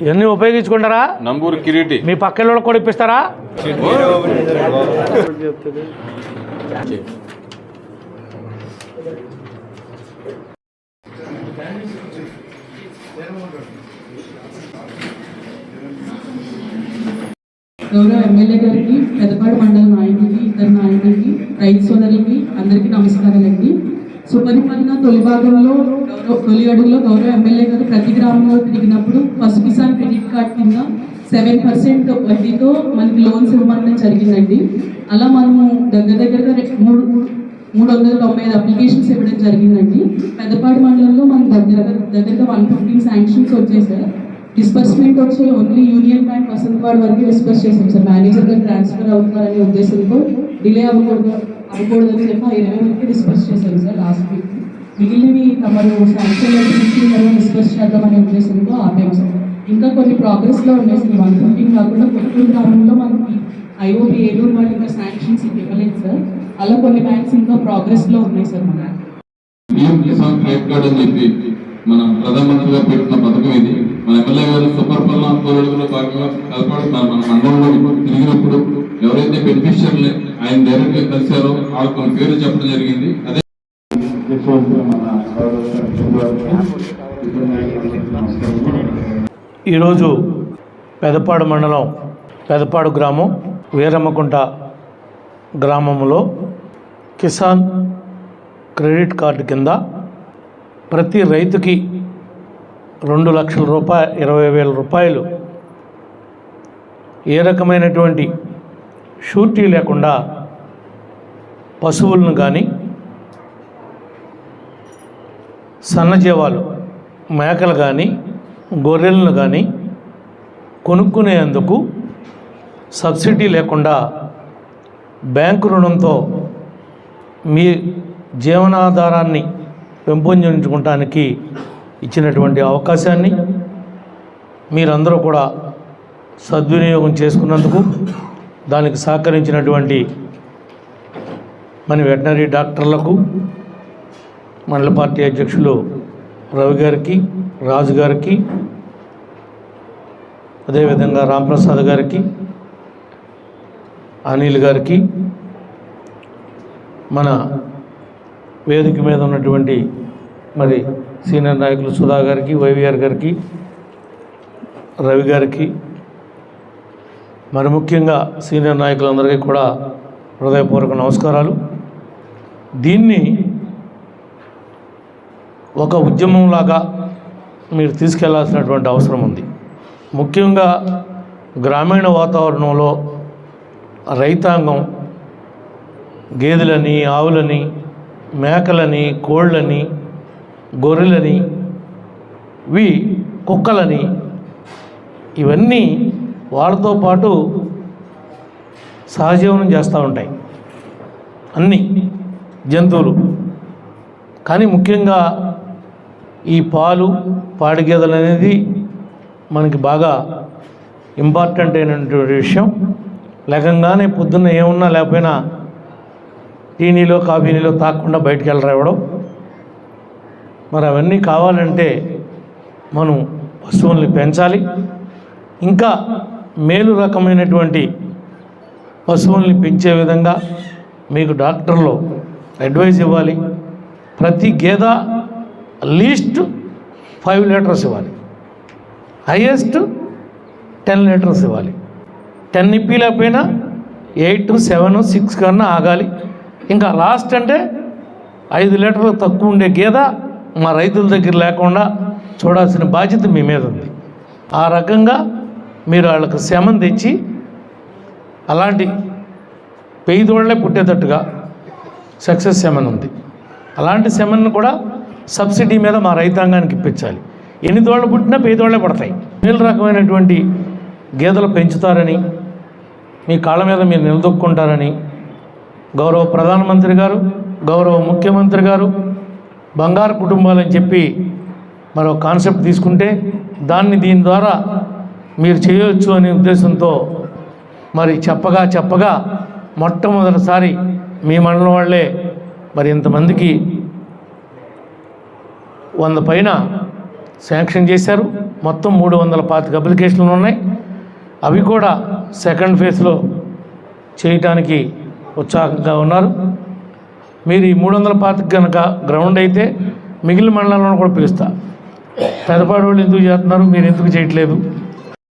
ఇవన్నీ ఉపయోగించుకుంటారా? నంబూరు కిరీటి. మీ పక్కన వాళ్ళకి కూడా ఇప్పిస్తారా? గౌరవ ఎమ్మెల్యే గారికి పెద్దపాడు మండల నాయకుడికి ఇద్దరు నాయకులకి రైతు సోదరులకి అందరికీ నమస్కారాలండి. సుపరిపాలన తొలి భాగంలో గౌరవ తొలి అడుగులో గౌరవ ఎమ్మెల్యే గారు ప్రతి గ్రామంలో తిరిగినప్పుడు ఫస్ట్ కిసాన్ క్రెడిట్ కార్డ్ కింద సెవెన్ పర్సెంట్ వడ్డీతో మనకి లోన్స్ ఇవ్వడం జరిగిందండి. అలా మనము దగ్గర దగ్గరగా మూడు మూడు వందల తొంభై ఐదు అప్లికేషన్స్ ఇవ్వడం జరిగిందండి. పెద్దపాడు మండలంలో మన దగ్గర దగ్గరగా వన్ ఫిఫ్టీన్ శాంక్షన్స్ వచ్చాయి సార్. డిస్బర్స్మెంట్ వచ్చి ఓన్లీ యూనియన్ బ్యాంక్ వసంతవాడ వరకు డిస్బర్స్ చేసాం సార్. మేనేజర్ గారు ట్రాన్స్ఫర్ అవుతారనే ఉద్దేశంతో డిలే అవ్వకూడదు అవ్వకూడదని చెప్పి ఆ ఇరవై వరకు డిస్బర్స్ చేశాం. మిగిలినవి తమరు శాంక్షన్ లెటర్ ఇచ్చిన చేద్దామనే ఉద్దేశంతో ఆపాము సార్. ఇంకా కొన్ని ప్రోగ్రెస్లో ఉన్నాయి సార్. వన్ ఫిఫ్టీన్ కాకుండా కొత్తూరు గ్రామంలో మనకి ఐఓపి ఏలూరు వాళ్ళు ఇంకా శాంక్షన్స్ ఇవ్వలేదు సార్. అలా కొన్ని బ్యాంక్స్ ఇంకా ప్రోగ్రెస్లో ఉన్నాయి సార్ మన. పిఎం కిసాన్ క్రెడిట్ కార్డ్ అని చెప్పి మన ప్రధానమంత్రిగా పెట్టిన పథకం ఇది. మన ఎమ్మెల్యే గారు సూపర్ పల్లా కోరడుగులో భాగంగా కలపడుతున్నారు మన మండలంలో తిరిగినప్పుడు ఎవరైతే బెనిఫిషియర్లు ఆయన డైరెక్ట్గా కలిశారో వాళ్ళకి కొన్ని పేరు చెప్పడం జరిగింది. అదే ఈరోజు పెదపాడు మండలం పెదపాడు గ్రామం వీరమ్మకుంట గ్రామంలో కిసాన్ క్రెడిట్ కార్డు కింద ప్రతి రైతుకి రెండు లక్షల రూపాయ ఇరవై వేల రూపాయలు. ఏ రకమైనటువంటి షూరిటీ లేకుండా పశువులను కానీ సన్నజీవాలు మేకలు కానీ గొర్రెలను కానీ కొనుక్కునేందుకు సబ్సిడీ లేకుండా బ్యాంకు రుణంతో మీ జీవనాధారాన్ని పెంపొందించుకోవటానికి ఇచ్చినటువంటి అవకాశాన్ని మీరందరూ కూడా సద్వినియోగం చేసుకున్నందుకు దానికి సహకరించినటువంటి మన వెటనరీ డాక్టర్లకు మండల పార్టీ అధ్యక్షులు రవి గారికి రాజు గారికి అదేవిధంగా రాంప్రసాద్ గారికి అనిల్ గారికి మన వేదిక మీద ఉన్నటువంటి మరి సీనియర్ నాయకులు సుధా గారికి వైవిఆర్ గారికి రవి గారికి మరి ముఖ్యంగా సీనియర్ నాయకులందరికీ కూడా హృదయపూర్వక నమస్కారాలు. దీన్ని ఒక ఉద్యమంలాగా మీరు తీసుకెళ్ళాల్సినటువంటి అవసరం ఉంది. ముఖ్యంగా గ్రామీణ వాతావరణంలో రైతాంగం గేదెలని ఆవులని మేకలని కోళ్ళని గొర్రెలని వి కుక్కలని ఇవన్నీ వాళ్ళతో పాటు సహజీవనం చేస్తూ ఉంటాయి. అన్ని జంతువులు. కానీ ముఖ్యంగా ఈ పాలు పాడి గేదెలు అనేది మనకి బాగా ఇంపార్టెంట్ అయినటువంటి విషయం. లేకంగానే పొద్దున్న ఏమున్నా లేకపోయినా టీ నీలో కాఫీ నీలో తాకుండా బయటికి వెళ్ళరా మరి అవన్నీ కావాలంటే మనం పశువుల్ని పెంచాలి. ఇంకా మేలు రకమైనటువంటి పశువుల్ని పెంచే విధంగా మీకు డాక్టర్లు అడ్వైజ్ ఇవ్వాలి. ప్రతి గేద లీస్ట్ ఫైవ్ లీటర్స్ ఇవ్వాలి. హైయెస్ట్ టెన్ లీటర్స్ ఇవ్వాలి. టెన్ ఇప్పిలేకపోయినా ఎయిట్ సెవెన్ సిక్స్ కన్నా ఆగాలి. ఇంకా లాస్ట్ అంటే ఐదు లీటర్లు తక్కువ ఉండే గీద మా రైతుల దగ్గర లేకుండా చూడాల్సిన బాధ్యత మీ మీద ఉంది. ఆ రకంగా మీరు వాళ్ళకు శ్రమం తెచ్చి అలాంటి పెయిదోళ్ళే పుట్టేటట్టుగా సక్సెస్ సెమన్ ఉంది అలాంటి సెమన్ను కూడా సబ్సిడీ మీద మా రైతాంగానికి ఇప్పించాలి. ఎన్ని దోళ్ళు పుట్టినా పేదోళ్ళే పడతాయి. మేలు రకమైనటువంటి గేదెలు పెంచుతారని మీ కాళ్ళ మీద మీరు నిలదొక్కుంటారని గౌరవ ప్రధానమంత్రి గారు గౌరవ ముఖ్యమంత్రి గారు బంగారు కుటుంబాలని చెప్పి మరో కాన్సెప్ట్ తీసుకుంటే దాన్ని దీని ద్వారా మీరు చేయవచ్చు అనే ఉద్దేశంతో మరి చెప్పగా చెప్పగా మొట్టమొదటిసారి మీ మండలం వాళ్ళే మరి ఇంతమందికి వంద పైన శాంక్షన్ చేశారు. మొత్తం మూడు వందల పాతిక అప్లికేషన్లు ఉన్నాయి. అవి కూడా సెకండ్ ఫేజ్లో చేయటానికి ఉత్సాహంగా ఉన్నారు. మీరు ఈ మూడు వందల పాతిక కనుక గ్రౌండ్ అయితే మిగిలిన మండలాలను కూడా పిలుస్తా. పెదపాడు వాళ్ళు ఎందుకు చేస్తున్నారు? మీరు ఎందుకు చేయట్లేదు?